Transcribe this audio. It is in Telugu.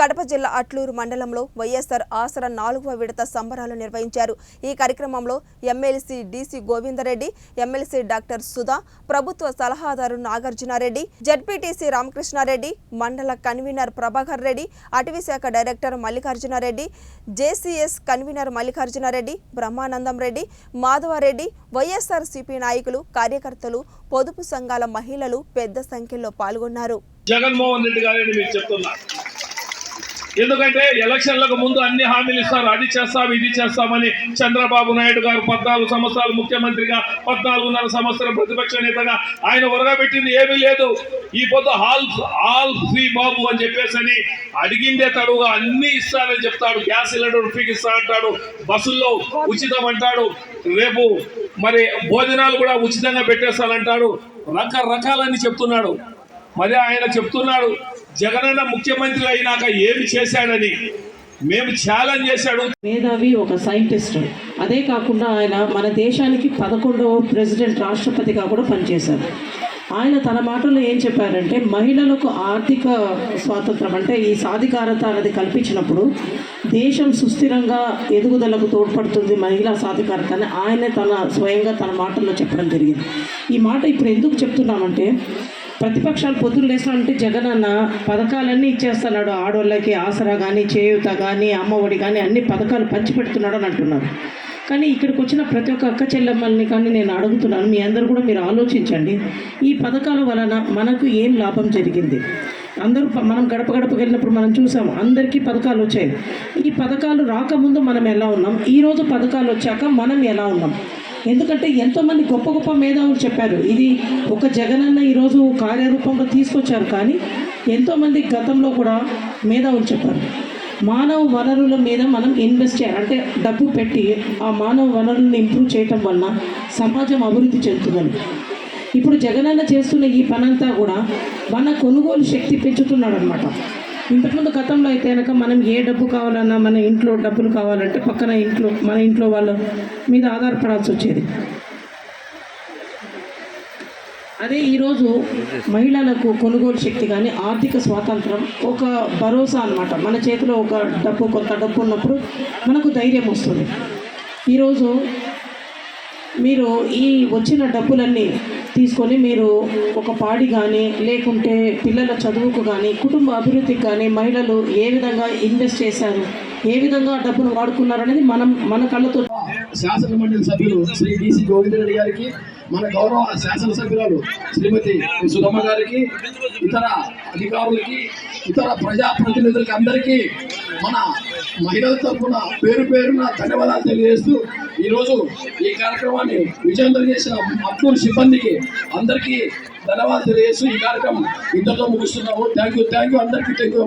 కడప జిల్లా అట్లూరు మండలంలో వైఎస్ఆర్ ఆసరా నాలుగవ విడత సంబరాలు నిర్వహించారు. ఈ కార్యక్రమంలో MLC DC Govinda Reddy MLC doctor Sudha ప్రభుత్వ సలహాదారు నాగార్జునారెడ్డి జడ్పీటీసీ రామకృష్ణారెడ్డి మండల కన్వీనర్ ప్రభాకర్ రెడ్డి అటవీశాఖ director Mallikarjuna Reddy JCS convener Mallikarjuna Reddy Brahmanandam Reddy Madhava Reddy YSR CP నాయకులు కార్యకర్తలు పొదుపు సంఘాల మహిళలు పెద్ద సంఖ్యలో పాల్గొన్నారు. జగన్మోహన్ రెడ్డి గారిని మీరు చెప్తున్నారు ఎందుకంటే ఎలక్షన్లకు ముందు అన్ని హామీలు ఇస్తారు. అది చేస్తాం ఇది చేస్తామని చంద్రబాబు నాయుడు గారు పద్నాలుగు సంవత్సరాలు ముఖ్యమంత్రిగా పద్నాలుగున్నర సంవత్సరం ప్రతిపక్ష నేతగా ఆయన ఉరగబెట్టింది ఏమీ లేదు. ఈ పొద్దు హాల్ హాల్ ఫ్రీ బాబు అని చెప్పేసి అని అడిగిందే తడుగా అన్ని ఇస్తానని చెప్తాడు. గ్యాస్ సిలిండర్ ఫ్రీకి ఇస్తా అంటాడు. బస్సుల్లో ఉచితం అంటాడు. రేపు మరి భోజనాలు కూడా ఉచితంగా పెట్టేస్తానంటాడు. రకరకాలని చెప్తున్నాడు. మరి ఆయన చెప్తున్నాడు జగనన్న ముఖ్యమంత్రి అయినాక ఏమి చేశాడని? మేము ఛాలెంజ్ చేశాడు మేధావి ఒక సైంటిస్ట్. అదే కాకుండా ఆయన మన దేశానికి పదకొండవ ప్రెసిడెంట్ రాష్ట్రపతిగా కూడా పనిచేశారు. ఆయన తన మాటల్లో ఏం చెప్పారంటే మహిళలకు ఆర్థిక స్వాతంత్రం అంటే ఈ సాధికారత అనేది కల్పించినప్పుడు దేశం సుస్థిరంగా ఎదుగుదలకు తోడ్పడుతుంది మహిళా సాధికారత అని ఆయనే తన స్వయంగా తన మాటల్లో చెప్పడం జరిగింది. ఈ మాట ఇప్పుడు ఎందుకు చెప్తున్నామంటే ప్రతిపక్షాలు పొద్దున్న లేస్తానంటే జగన్ అన్న పథకాలన్నీ ఇచ్చేస్తున్నాడు. ఆడవాళ్ళకి ఆసరా కానీ చేయూత కానీ అమ్మఒడి కానీ అన్ని పథకాలు పంచిపెడుతున్నాడు అని అంటున్నారు. కానీ ఇక్కడికి వచ్చిన ప్రతి ఒక్క అక్క చెల్లెమ్మల్ని కానీ నేను అడుగుతున్నాను. మీ అందరూ కూడా మీరు ఆలోచించండి. ఈ పథకాల వలన మనకు ఏం లాభం జరిగింది? అందరూ మనం గడప గడపకి వెళ్ళినప్పుడు మనం చూసాం అందరికీ పథకాలు వచ్చాయి. ఈ పథకాలు రాకముందు మనం ఎలా ఉన్నాం? ఈరోజు పథకాలు వచ్చాక మనం ఎలా ఉన్నాం? ఎందుకంటే ఎంతోమంది గొప్ప గొప్ప మేధావులు చెప్పారు. ఇది ఒక జగనన్న ఈరోజు కార్యరూపంలో తీసుకొచ్చారు కానీ ఎంతోమంది గతంలో కూడా మేధావులు చెప్పారు. మానవ వనరుల మీద మనం ఇన్వెస్ట్ చేయాలి. అంటే డబ్బు పెట్టి ఆ మానవ వనరులను ఇంప్రూవ్ చేయటం వలన సమాజం అభివృద్ధి చెందుతుందని ఇప్పుడు జగనన్న చేస్తున్న ఈ పనంతా కూడా మన కొనుగోలు శక్తి పెంచుతున్నాడు అనమాట ఇంతకుముందు గతంలో అయితే కనుక మనం ఏ డబ్బు కావాలన్నా మన ఇంట్లో డబ్బులు కావాలంటే పక్కన ఇంట్లో మన ఇంట్లో వాళ్ళ మీద ఆధారపడాల్సి వచ్చేది. అదే ఈరోజు మహిళలకు కొనుగోలు శక్తి కానీ ఆర్థిక స్వాతంత్రం ఒక భరోసా అన్నమాట. మన చేతిలో ఒక డబ్బు కొంత డబ్బు ఉన్నప్పుడు మనకు ధైర్యం వస్తుంది. ఈరోజు మీరు ఈ వచ్చిన డబ్బులన్నీ తీసుకొని మీరు ఒక పాడి కానీ లేకుంటే పిల్లల చదువుకు కానీ కుటుంబ అభివృద్ధికి కానీ మహిళలు ఏ విధంగా ఇన్వెస్ట్ చేశారు? ఏ విధంగా డబ్బును వాడుకున్నారు అనేది మనం మన కళ్ళతో శాసన మండలి సభ్యులు శ్రీ డిసి గోవిందరెడ్డి గారికి మన గౌరవ శాసనసభ్యురాలు శ్రీమతి సుధమ్మ గారికి ఇతర అధికారులకి ఇతర ప్రజాప్రతినిధులకి అందరికీ మన మహిళల తరఫున పేరు పేరున ధన్యవాదాలు తెలియజేస్తూ ఈరోజు ఈ కార్యక్రమాన్ని విజయవంతం చేసిన అత్తూరు సిబ్బందికి అందరికీ ధన్యవాదాలు తెలియజేస్తూ ఈ కార్యక్రమం ఇంతతో ముగిస్తున్నాము. థ్యాంక్ యూ థ్యాంక్ యూ అందరికీ థ్యాంక్ యూ